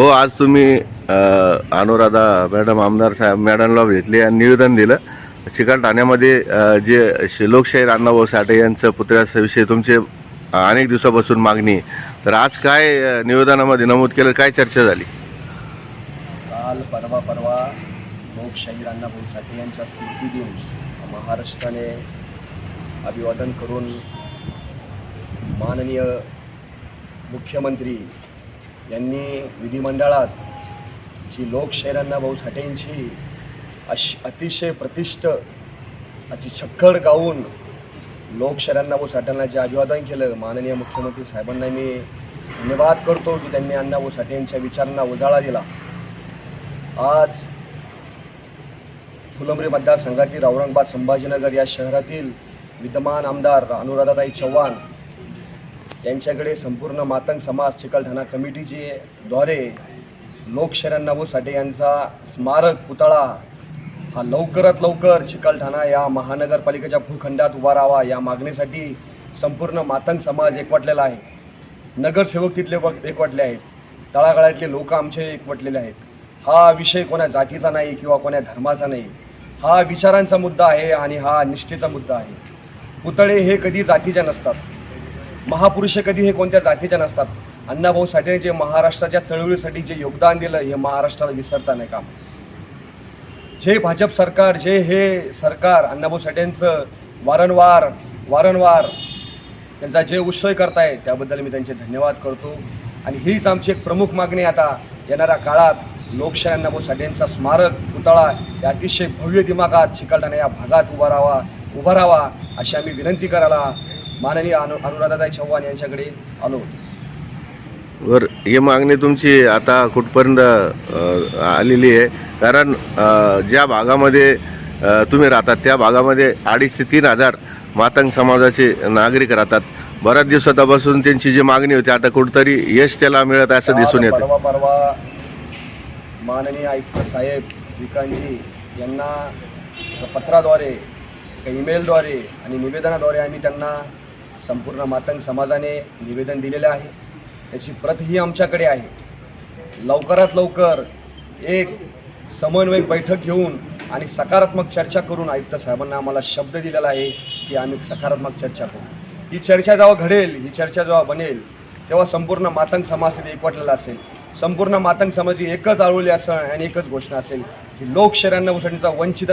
भाऊ आज तुम्ही अनुराधा मॅडम आमदार साहेब मॅडमला भेटले आणि निवेदन दिलं. चिकल ठाण्यामध्ये जे श- लोकशाहीर अण्णाभाऊ साठे यांचं पुतळ्याविषयी तुमचे अनेक दिवसापासून मागणी तर आज काय निवेदनामध्ये नमूद केलं काय चर्चा झाली? काल परवा परवा लोकशाहीर अण्णाभाऊ साठे यांचा स्मृती दिन महाराष्ट्राने अभिवादन करून माननीय मुख्यमंत्री यांनी विधिमंडळात जी लोकशाहीर अण्णाभाऊ साठेंची अश अतिशय प्रतिष्ठ अशी छक्कड गाऊन लोकशाहीर अण्णाभाऊ साठ्यांना जे अभिवादन केलं माननीय मुख्यमंत्री साहेबांना मी धन्यवाद करतो की त्यांनी अण्णाभाऊ साठे यांच्या विचारांना उजाळा दिला. आज फुलंब्री मतदारसंघातील औरंगाबाद संभाजीनगर या शहरातील विद्यमान आमदार अनुराधाताई चव्हाण यांच्याकडे संपूर्ण मातंग समाज चिकलठाणा कमिटीचे द्वारे लोकशरणभाऊ साठे यांचा स्मारक पुतळा हा लवकरात लवकर चिकलठाणा या महानगरपालिकेच्या भूखंडात उभा राहावा या मागणीसाठी संपूर्ण मातंग समाज एकवटलेला आहे. नगरसेवक तिथले व एकवटले आहेत. तळागाळातले लोक आमचे एकवटलेले आहेत. हा विषय कोणा जातीचा नाही किंवा कोणा धर्माचा नाही. हा विचारांचा मुद्दा आहे आणि हा निष्ठेचा मुद्दा आहे. पुतळे हे कधी जातीच्या नसतात. महापुरुष कधी हे कोणत्या जातीच्या नसतात? अण्णाभाऊ साठे जे महाराष्ट्राच्या चळवळीसाठी जे योगदान दिलं हे महाराष्ट्राला विसरता नाही काम. जे भाजप सरकार जे हे सरकार अण्णाभाऊ साठेंचं वारंवार वारंवार त्यांचा जे उत्सव करताय त्याबद्दल मी त्यांचे धन्यवाद करतो. आणि हीच आमची एक प्रमुख मागणी आता येणाऱ्या काळात लोकशाही अण्णाभाऊ साठेंचा स्मारक पुतळा या अतिशय भव्य दिमागात चिकलठाणा या भागात उभा राहावा उभा राहावा अशी आम्ही विनंती करायला माननीय अनु अनुराधाताई चव्हाण यांच्याकडे आलो होतो वर ही मागणी तुमची आता कुठपर्यंत अ, आलेली आहे? कारण अ, ज्या भागामध्ये अ, तुम्ही राहतात त्या भागामध्ये अडीच ते तीन हजार मातंग समाजाचे नागरिक राहतात. बऱ्याच दिवसापासून त्यांची जी मागणी होती आता कुठंतरी यश त्याला मिळत आहे असं दिसून काल येतं. परवा परवा माननीय आयुक्त साहेब श्रीकांतजी यांना पत्राद्वारे एका ईमेलद्वारे आणि निवेदनाद्वारे आम्ही त्यांना संपूर्ण मातंग समाजाने निवेदन दिलेलं आहे. त्याची प्रत ही आमच्याकडे आहे. लवकरात लवकर एक समन्वयक बैठक घेऊन आणि सकारात्मक चर्चा करून आयुक्त साहेबांना आम्हाला शब्द दिलेला आहे की आम्ही सकारात्मक चर्चा करू. ही चर्चा जेव्हा घडेल ही चर्चा जेव्हा बनेल तेव्हा संपूर्ण मातंग समाज तिथे एकवटलेला असेल. संपूर्ण मातंग समाजाची एकच आळवली असण आणि एकच घोषणा असेल की लोकशाहींना उसणीचा वंचित